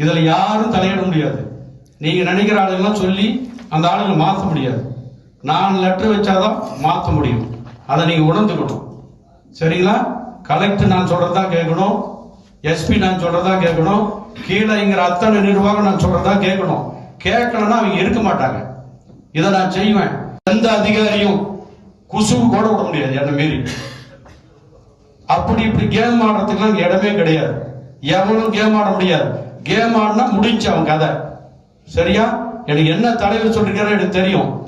இதில் யாரும் தலையிட முடியாது. நீங்கள் நினைக்கிற ஆளுங்கெல்லாம் சொல்லி அந்த ஆளுங்களை மாற்ற முடியாது. நான் லெட்டர் வச்சாதான் மாற்ற முடியும். அதை நீங்கள் உணர்ந்துக்கணும். சரிங்களா? கலெக்டர் நான் சொல்கிறதா கேட்கணும். எஸ்பி நான் சொல்கிறதா கேட்கணும். கீழே இங்கிற அத்தனை நிர்வாகம் நான் சொல்கிறதா கேட்கணும். கேட்கலன்னா அவங்க இருக்க மாட்டாங்க. இதை நான் செய்வேன். எந்த அதிகாரியும் குசுவு கூட விட முடியாது என்ன மீறி. அப்படி இப்படி கேம் ஆடுறதுக்குலாம் இடமே கிடையாது. எவனும் கேம் ஆட முடியாது. கேம் ஆடினா முடிஞ்சு அவன் கதை. சரியா? எனக்கு என்ன தலைவர் சொல்லிருக்காரு எனக்கு தெரியும்.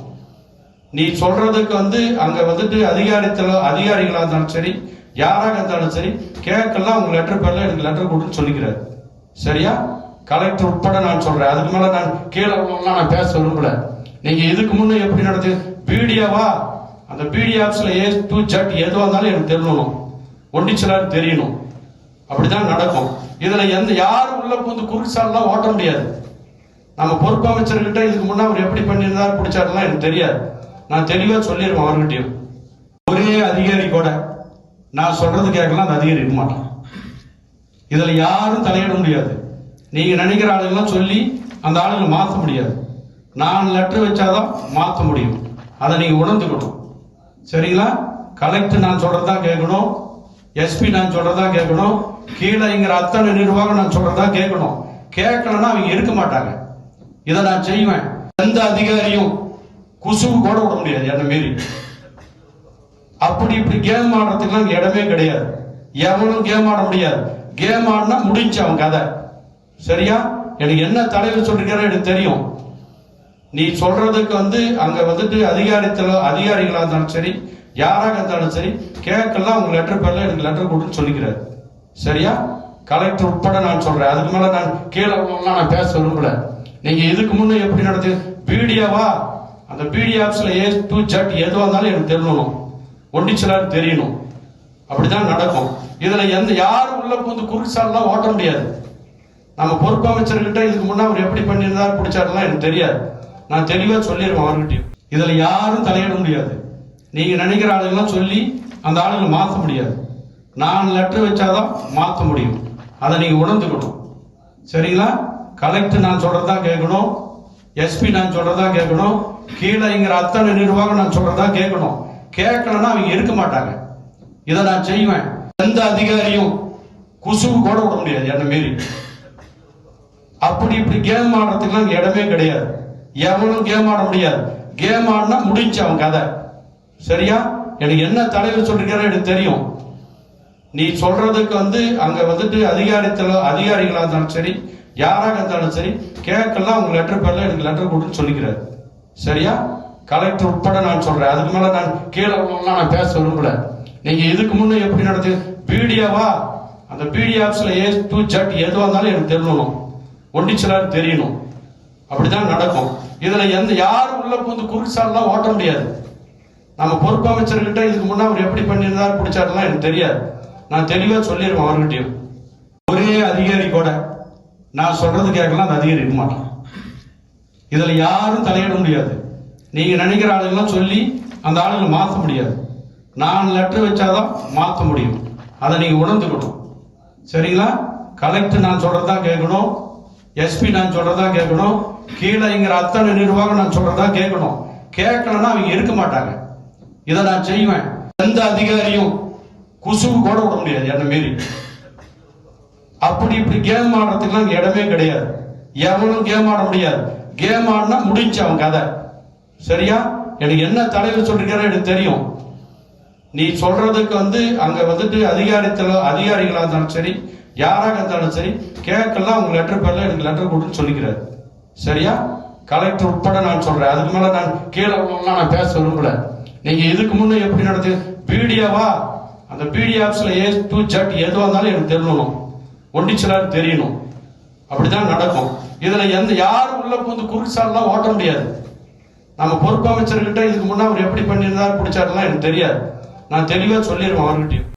நீ சொல்றதுக்கு வந்து அங்க வந்துட்டு அதிகாரத்துல அதிகாரிகளாக இருந்தாலும் சரி யாராக இருந்தாலும் சரி கேட்கலாம் உங்க லெட்டர் பேர்ல எனக்கு லெட்டர் கொடுன்னு சொல்லிக்கிறார். சரியா? கலெக்டர் உட்பட நான் சொல்றேன். அதுக்கு மேல நான் கீழே நான் பேச விரும்பல. நீங்க இதுக்கு முன்ன எப்படி நடந்து பீடியாவா அந்த பிடி ஆப்ஸ்ல ஏ டூ ஜட் எதுவாக இருந்தாலும் எனக்கு தெரியணும். ஒண்டிச்சலார் தெரியணும். அப்படிதான் நடக்கும். இதுல எந்த யாரும் உள்ள புகுந்து குறுசாலாம் ஓட்ட முடியாது. நம்ம பொறுப்பு அமைச்சர்கிட்ட இதுக்கு முன்னே அவர் எப்படி பண்ணியிருந்தார் பிடிச்சாருலாம் எனக்கு தெரியாது. நான் தெளிவா சொல்லிடுவேன் அவர்கிட்டயும். ஒரே அதிகாரி கூட நான் சொல்றது கேட்கலாம் அந்த அதிகாரி இருக்க மாட்டேன். இதுல யாரும் தலையிட முடியாது. நீங்க நினைக்கிற ஆளுங்கெல்லாம் சொல்லி அந்த ஆளுங்களை மாற்ற முடியாது. நான் லெட்டர் வச்சாதான் மாற்ற முடியும். அதை நீங்க உணர்ந்துக்கணும். சரிங்களா? கலெக்டர் நான் சொல்றதா கேட்கணும். எஸ்பி நான் சொல்றதா கேட்கணும். கீழேங்கிற அத்தனை நிர்வாகம் நான் சொல்றதா கேட்கணும். கேட்கலன்னா அவங்க இருக்க மாட்டாங்க. இதை நான் செய்வேன். எந்த அதிகாரியும் குசுவு கூட விட முடியாது என்ன மீறி. அப்படி இப்படி கேம் ஆடுறதுக்குலாம் இடமே கிடையாது. எவனும் கேம் ஆட முடியாது. கேம் ஆடினா முடிஞ்சு அவன் கதை. சரியா? எனக்கு என்ன தலைவர் சொல்லிருக்காரு எனக்கு தெரியும். நீ சொல்றதுக்கு வந்து அங்க வந்துட்டு அதிகாரத்தில் அதிகாரிகளா இருந்தாலும் சரி யாராக இருந்தாலும் சரி கேட்கலாம் உங்க லெட்டர் பேர்ல எனக்கு லெட்டர் கொடுன்னு சொல்லிக்கிறாரு. சரியா? கலெக்டர் உட்பட நான் சொல்றேன். அதுக்கு மேல நான் கீழே உள்ளவங்கலாம் நான் பேச விரும்பல. நீங்க இதுக்கு முன்ன எப்படி நடந்து பிடிஓவா அந்த பிடி ஆப்ஸ்ல ஏ டு ஜட் எதுவாக இருந்தாலும் எனக்கு தெரியணும். ஒண்டிச்சலார் தெரியணும். அப்படிதான் நடக்கும். இதுல எந்த யாரும் உள்ள புகுந்து குறுசாலாம் ஓட்ட முடியாது. நம்ம பொறுப்பு அமைச்சர்கிட்ட இதுக்கு முன்னே அவர் எப்படி பண்ணியிருந்தார் பிடிச்சாருலாம் எனக்கு தெரியாது. நான் தெளிவா சொல்லிடுவேன் அவர்கிட்டயும். இதுல யாரும் தலையிட முடியாது. நீங்க நினைக்கிற ஆளுங்கெல்லாம் சொல்லி அந்த ஆளுங்களை மாற்ற முடியாது. நான் லெட்டர் வச்சாதான் மாற்ற முடியும். அதை நீங்க உணர்ந்துக்கணும். சரிங்களா? கலெக்டர் நான் சொல்றதா கேட்கணும். எஸ்பி நான் சொல்றதா கேட்கணும். கீழேங்கிற அத்தனை நிர்வாகம் நான் சொல்றதா கேட்கணும். கேட்கலன்னா அவங்க இருக்க மாட்டாங்க. இதை நான் செய்வேன். எந்த அதிகாரியும் குசுவு கூட விட முடியாது என்ன மீறி. அப்படி இப்படி கேம் ஆடுறதுக்குலாம் இடமே கிடையாது. எவனும் கேம் ஆட முடியாது. கேம் ஆடினா முடிஞ்சு அவன் கதை. சரியா? எனக்கு என்ன தலைவர் சொல்லிருக்காரு எனக்கு தெரியும். நீ சொல்றதுக்கு வந்து அங்க வந்துட்டு அதிகாரத்துல அதிகாரிகளா இருந்தாலும் சரி யாராக இருந்தாலும் சரி கேட்கலாம் உங்க லெட்டர் பேர்ல எனக்கு லெட்டர் கொடுன்னு சொல்லிக்கிறாரு. சரியா? கலெக்டர் உட்பட நான் சொல்றேன். அதுக்கு மேல நான் கீழே உள்ளவங்கலாம் நான் பேச விரும்பல. நீங்க இதுக்கு முன்ன எப்படி நடந்து பிடிஓவா அந்த பிடி ஆப்ஸ்ல ஏ டு ஜட் எதுவாக இருந்தாலும் எனக்கு தெரியணும். ஒண்டிச்சலார் தெரியணும். அப்படிதான் நடக்கும். இதுல எந்த யாரும் உள்ள புந்து குறுக்கு ஓட்ட முடியாது. நம்ம பொறுப்பு அமைச்சர்கிட்ட இதுக்கு முன்னே அவர் எப்படி பண்ணியிருந்தார் பிடிச்சாருலாம் எனக்கு தெரியாது. நான் தெளிவாக சொல்லிடுவேன் அவர்கிட்டையும். ஒரே அதிகாரி கூட நான் சொல்றது கேட்கலாம் அந்த அதிகாரி இருக்க மாட்டேன். இதில் யாரும் தலையிட முடியாது. நீங்கள் நினைக்கிற ஆளுங்கெல்லாம் சொல்லி அந்த ஆளுங்களை மாற்ற முடியாது. நான் லெட்டர் வச்சாதான் மாற்ற முடியும். அதை நீங்கள் உணர்ந்துக்கணும். சரிங்களா? கலெக்டர் நான் சொல்றதா கேட்கணும். எஸ்பி நான் சொல்றதா கேட்கணும். கீழேங்கிற அத்தனை நிர்வாகம் நான் சொல்றதா கேட்கணும். கேட்கலன்னா அவங்க இருக்க மாட்டாங்க. இதை நான் செய்வேன். எந்த அதிகாரியும் குசுவு கூட விட முடியாது என்ன மீறி. அப்படி இப்படி கேம் ஆடுறதுக்குலாம் இடமே கிடையாது. எவனும் கேம் ஆட முடியாது. கேம் ஆடினா முடிஞ்சு அவன் கதை. சரியா? எனக்கு என்ன தலைவர் சொல்லிருக்காரு எனக்கு தெரியும். நீ சொல்றதுக்கு வந்து அங்க வந்துட்டு அதிகாரத்துல அதிகாரிகளா இருந்தாலும் சரி யாராக இருந்தாலும் சரி கேட்கலாம் உங்க லெட்டர் பேர்ல எனக்கு லெட்டர் கொடுன்னு சொல்லிக்கிறார். சரியா? கலெக்டர் உட்பட நான் சொல்றேன். அதுக்கு மேல நான் கீழே நான் பேச விரும்பல. நீங்க இதுக்கு முன்ன எப்படி நடத்து வீடியோவா அந்த பிடி ஏ டு ஜட் எதுவாக இருந்தாலும் எனக்கு தெரியணும். ஒண்டிச்சலார் தெரியணும். அப்படிதான் நடக்கும். இதில் எந்த யாரும் உள்ள புந்து குறுசாலாம் ஓட்ட முடியாது. நம்ம பொறுப்பு அமைச்சர்கிட்ட இதுக்கு முன்னே அவர் எப்படி பண்ணியிருந்தார் பிடிச்சாருலாம் எனக்கு தெரியாது. நான் தெளிவாக சொல்லிடுவேன் அவர்கிட்டயும்.